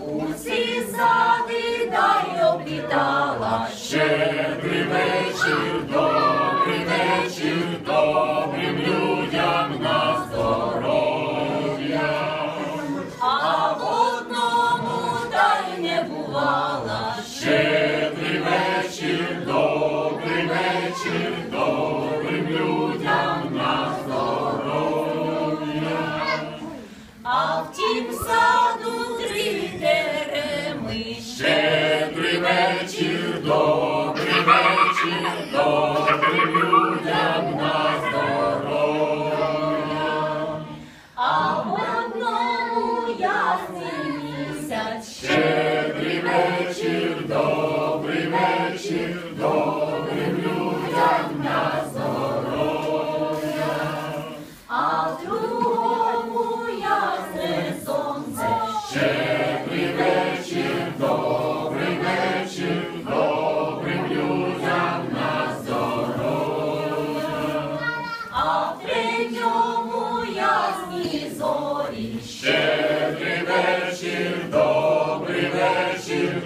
Усі сади дай обітала, щедрий добрий вечір, добрим людям на здоров'я. А в тім саду три тереми. Щедрий вечір, добрий вечір, добрим людям на здоров'я. А в одному ясний місяць. Щедрий вечір, добрий добрим людям на здоров'я. А в другому сонце. Щедрий вечір, добрий вечір, на здоров'я. А в третьому ясні зорі. Щедрий вечір, добрий вечір,